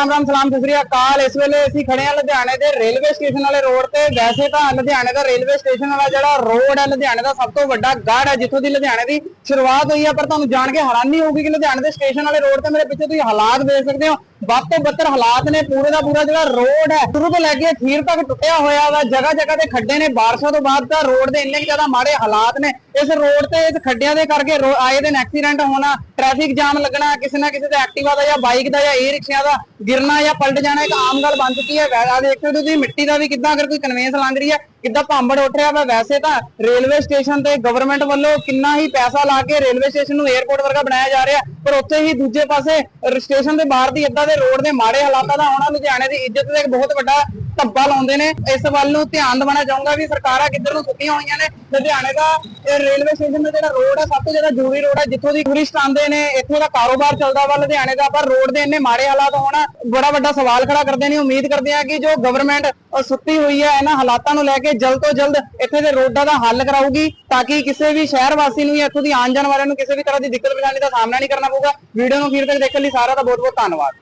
ਰਾਮ ਰਾਮ ਸਲਾਮ, ਸਤਿ ਸ੍ਰੀ ਅਕਾਲ। ਇਸ ਵੇਲੇ ਅਸੀਂ ਖੜੇ ਹਾਂ ਲੁਧਿਆਣੇ ਦੇ ਰੇਲਵੇ ਸਟੇਸ਼ਨ ਵਾਲੇ ਰੋਡ ਤੇ। ਵੈਸੇ ਤਾਂ ਲੁਧਿਆਣੇ ਦਾ ਰੇਲਵੇ ਸਟੇਸ਼ਨ ਵਾਲਾ ਜਿਹੜਾ ਰੋਡ ਹੈ, ਲੁਧਿਆਣੇ ਦਾ ਸਭ ਤੋਂ ਵੱਡਾ ਗੜ ਹੈ, ਜਿੱਥੋਂ ਦੀ ਲੁਧਿਆਣੇ ਦੀ ਸ਼ੁਰੂਆਤ ਹੋਈ ਹੈ, ਪਰ ਤੁਹਾਨੂੰ ਜਾਣ ਕੇ ਹੈਰਾਨੀ ਹੋਊਗੀ ਕਿ ਲੁਧਿਆਣੇ ਦੇ ਸਟੇਸ਼ਨ ਵਾਲੇ ਰੋਡ ਤੇ ਮੇਰੇ ਪਿੱਛੇ ਤੁਸੀਂ ਹਾਲਾਤ ਦੇਖ ਸਕਦੇ ਹੋ। ਵੱਧ ਤੋਂ ਬੱਤਰ ਹਾਲਾਤ ਨੇ, ਪੂਰੇ ਦਾ ਪੂਰਾ ਜਿਹੜਾ ਰੋਡ ਹੈ, ਸ਼ੁਰੂ ਤੋਂ ਲੈ ਕੇ ਅਖੀਰ ਤੱਕ ਟੁੱਟਿਆ ਹੋਇਆ ਵਾ। ਜਗ੍ਹਾ ਜਗ੍ਹਾ ਤੇ ਖੱਡੇ ਨੇ, ਬਾਰਿਸ਼ਾਂ ਤੋਂ ਬਾਅਦ ਤਾਂ ਰੋਡ ਦੇ ਇੰਨੇ ਜ਼ਿਆਦਾ ਮਾੜੇ ਹਾਲਾਤ ਨੇ। ਇਸ ਰੋਡ ਤੇ ਇਸ ਖੱਡਿਆਂ ਦੇ ਕਰਕੇ ਆਏ ਦਿਨ ਐਕਸੀਡੈਂਟ ਹੋਣਾ ਟ੍ਰੈਫਿਕ ਜਾਮ ਲੱਗਣਾ, ਕਿਸੇ ਨਾ ਕਿਸੇ ਦਾ ਐਕਟਿਵਾ ਦਾ ਜਾਂ ਬਾਈਕ ਦਾ ਜਾਂ ਈ ਰਿਕਸ਼ਿਆਂ ਦਾ ਗਿਰਨਾ ਜਾਂ ਪਲਟ ਜਾਣਾ ਇੱਕ ਆਮ ਗੱਲ ਬਣ ਚੁੱਕੀ ਹੈ। ਵੈਸੇ ਦੇਖ ਸਕਦੇ ਤੁਸੀਂ, ਮਿੱਟੀ ਦਾ ਵੀ ਕਿੱਦਾਂ ਅਗਰ ਕੋਈ ਕਨਵੇਂਸ ਲੰਘ ਰਹੀ ਹੈ, ਕਿੱਦਾਂ ਭਾਂਬੜ ਉੱਠ ਰਿਹਾ ਵਾ, ਵੈਸੇ ਤਾਂ ਰੇਲਵੇ ਸਟੇਸ਼ਨ ਤੇ ਗਵਰਨਮੈਂਟ ਵੱਲੋਂ ਕਿੰਨਾ ਹੀ ਪੈਸਾ ਲਾ ਕੇ ਰੇਲਵੇ ਸਟੇਸ਼ਨ ਨੂੰ 에ਅਰਪੋਰਟ ਵਰਗਾ ਬਣਾਇਆ ਜਾ ਰਿਹਾ, ਪਰ ਉੱਥੇ ਹੀ ਦੂਜੇ ਪਾਸੇ ਸਟੇਸ਼ਨ ਦੇ ਬਾਹਰ ਦੀ ਏਦਾਂ ਦੇ ਰੋਡ ਦੇ ਮਾੜੇ ਹਾਲਾਤਾਂ ਦਾ ਆਉਣਾ ਲੁਧਿਆਣੇ ਦੀ ਇੱਜ਼ਤ ਤੇ ਇੱਕ ਬਹੁਤ ਵੱਡਾ ਧੱਬਾ ਲਾਉਂਦੇ ਨੇ। ਇਸ ਵੱਲ ਨੂੰ ਧਿਆਨ ਦਿਵਾਉਣਾ ਚਾਹੂੰਗਾ ਵੀ ਸਰਕਾਰਾਂ ਕਿੱਧਰ ਨੂੰ ਸੁੱਤੀਆਂ ਹੋਈਆਂ ਨੇ। ਲੁਧਿਆਣੇ ਦਾ ਰੇਲਵੇ ਸਟੇਸ਼ਨ ਦਾ ਜਿਹੜਾ ਰੋਡ ਹੈ ਸਭ ਤੋਂ ਜ਼ਿਆਦਾ ਜ਼ਰੂਰੀ ਰੋਡ ਹੈ ਜਿੱਥੋਂ ਦੀ ਟੂਰਿਸਟ ਆਉਂਦੇ ਨੇ, ਇੱਥੋਂ ਦਾ ਕਾਰੋਬਾਰ ਚੱਲਦਾ ਵਾ ਲੁਧਿਆਣੇ ਦਾ। ਪਰ ਰੋਡ ਦੇ ਇੰਨੇ ਮਾੜੇ ਹਾਲਾਤ ਹੋਣਾ ਬੜਾ ਵੱਡਾ ਸਵਾਲ ਖੜਾ ਕਰਦੇ ਨੇ। ਉਮੀਦ ਕਰਦੇ ਆ ਕਿ ਜੋ ਗਵਰਨਮੈਂਟ ਸੁੱਤੀ ਹੋਈ ਹੈ ਇਹਨਾਂ ਹਾਲਾਤਾਂ ਨੂੰ ਲੈ ਕੇ ਜਲਦ ਤੋਂ ਜਲਦ ਇੱਥੇ ਦੇ ਰੋਡਾਂ ਦਾ ਹੱਲ ਕਰਾਊਗੀ, ਤਾਂ ਕਿ ਕਿਸੇ ਵੀ ਸ਼ਹਿਰ ਵਾਸੀ ਨੂੰ ਜਾਂ ਇੱਥੋਂ ਦੀ ਆਉਣ ਜਾਣ ਵਾਲਿਆਂ ਨੂੰ ਕਿਸੇ ਵੀ ਤਰ੍ਹਾਂ ਦੀ ਦਿੱਕਤ ਪਰੇਸ਼ਾਨੀ ਦਾ ਸਾਹਮਣਾ ਨਹੀਂ ਕਰਨਾ ਪਊਗਾ। ਵੀਡੀਓ ਨੂੰ ਅਖੀਰ ਤੱਕ ਦੇਖਣ ਲਈ ਸਾਰਾ ਦਾ ਬਹੁਤ ਬਹੁਤ ਧੰਨਵਾਦ।